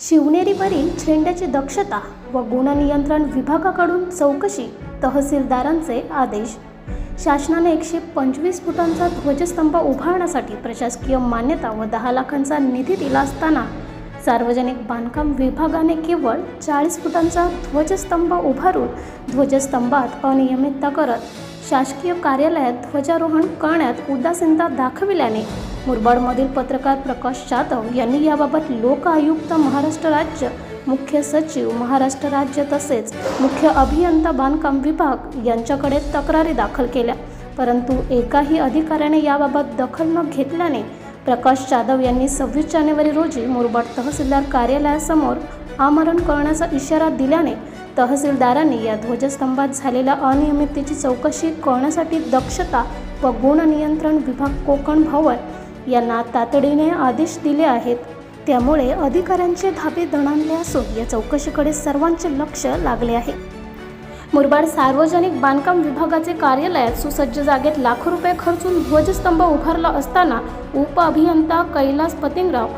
शिवनेरीवरील छेंड्याची दक्षता व गुणनियंत्रण विभागाकडून चौकशी तहसीलदारांचे आदेश. शासनाने एकशे पंचवीस फुटांचा ध्वजस्तंभ उभारण्यासाठी प्रशासकीय मान्यता व दहा लाखांचा निधी दिला असताना सार्वजनिक बांधकाम विभागाने केवळ चाळीस फुटांचा ध्वजस्तंभ उभारून ध्वजस्तंभात अनियमितता करत शासकीय कार्यालयात ध्वजारोहण करण्यात उदासीनता दाखविल्याने मुरबाडमधील पत्रकार प्रकाश जाधव यांनी याबाबत लोक आयुक्त महाराष्ट्र राज्य मुख्य सचिव महाराष्ट्र राज्य तसेच मुख्य अभियंता बांधकाम विभाग यांच्याकडे तक्रारी दाखल केल्या. परंतु एकाही अधिकाऱ्याने याबाबत दखल न घेतल्याने प्रकाश जाधव यांनी सव्वीस जानेवारी रोजी मुरबाड तहसीलदार कार्यालयासमोर आमरण करण्याचा इशारा दिल्याने तहसीलदारांनी या ध्वजस्तंभात झालेल्या अनियमिततेची चौकशी करण्यासाठी दक्षता व गुणनियंत्रण विभाग कोकण भवन यांना तातडीने आदेश दिले आहेत. त्यामुळे अधिकाऱ्यांचे धाबे दणाणले असून या चौकशीकडे सर्वांचे लक्ष लागले आहे. मुरबाड सार्वजनिक बांधकाम विभागाचे कार्यालयात सुसज्ज जागेत लाखो रुपये खर्चून ध्वजस्तंभ उभारला असताना उप अभियंता कैलास पतिंगराव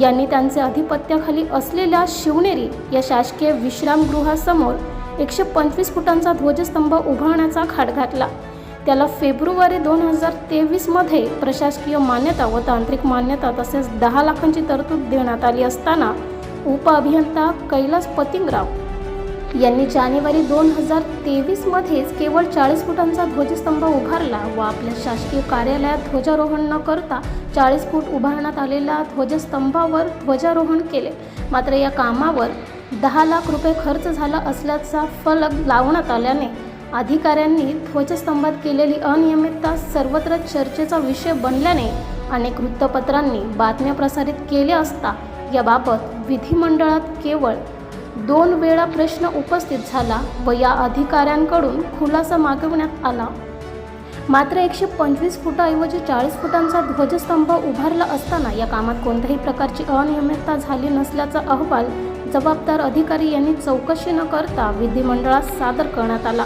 यांनी त्यांचे अधिपत्याखाली असलेल्या शिवनेरी या शासकीय विश्रामगृहासमोर एकशे पंचवीस फुटांचा ध्वजस्तंभ उभारण्याचा खाट घातला. त्याला फेब्रुवारी दोन हजार तेवीसमध्ये प्रशासकीय मान्यता व तांत्रिक मान्यता तसेच दहा लाखांची तरतूद देण्यात आली असताना उप अभियंता कैलास पतिंगराव यांनी जानेवारी दोन हजार तेवीसमध्येच केवळ चाळीस फुटांचा ध्वजस्तंभ उभारला व आपल्या शासकीय कार्यालयात ध्वजारोहण न करता चाळीस फूट उभारण्यात आलेल्या ध्वजस्तंभावर ध्वजारोहण केले. मात्र या कामावर दहा लाख रुपये खर्च झाला असल्याचा फलक लावण्यात आल्याने अधिकाऱ्यांनी ध्वजस्तंभात केलेली अनियमितता सर्वत्र चर्चेचा विषय बनल्याने अनेक वृत्तपत्रांनी बातम्या प्रसारित केल्या असता याबाबत विधिमंडळात केवळ दोन वेळा प्रश्न उपस्थित झाला व या अधिकाऱ्यांकडून खुलासा मागवण्यात आला. मात्र एकशे पंचवीस फुटाऐवजी चाळीस फुटांचा ध्वजस्तंभ उभारला असताना या कामात कोणत्याही प्रकारची अनियमितता झाली नसल्याचा अहवाल जबाबदार अधिकारी यांनी चौकशी न करता विधिमंडळात सादर करण्यात आला.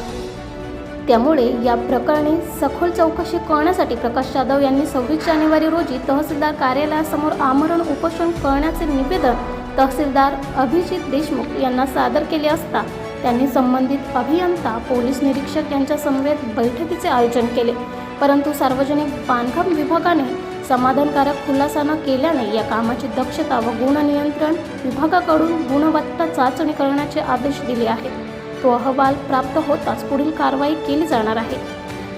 त्यामुळे या प्रकरणी सखोल चौकशी करण्यासाठी प्रकाश जाधव यांनी सव्वीस जानेवारी रोजी तहसीलदार कार्यालयासमोर आमरण उपोषण करण्याचे निवेदन तहसीलदार अभिजित देशमुख यांना सादर केले असता त्यांनी संबंधित अभियंता पोलीस निरीक्षक यांच्या समवेत बैठकीचे आयोजन केले. परंतु सार्वजनिक बांधकाम विभागाने समाधानकारक खुलासा न केल्याने या कामाची दक्षता व गुणनियंत्रण विभागाकडून गुणवत्ता चाचणी करण्याचे आदेश दिले आहेत. तो अहवाल प्राप्त होताच पुढील कारवाई केली जाणार आहे.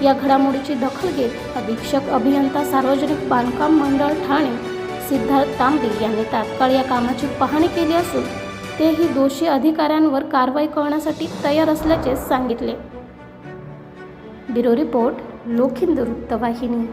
या घडामोडीची दखल घेत अधीक्षक अभियंता सार्वजनिक बांधकाम मंडळ ठाणे सिद्धार्थ तांबे यांनी तात्काळ या कामाची पाहणी केली असून तेही दोषी अधिकाऱ्यांवर कारवाई करण्यासाठी तयार असल्याचे सांगितले. ब्युरो रिपोर्ट लोखिंद वृत्तवाहिनी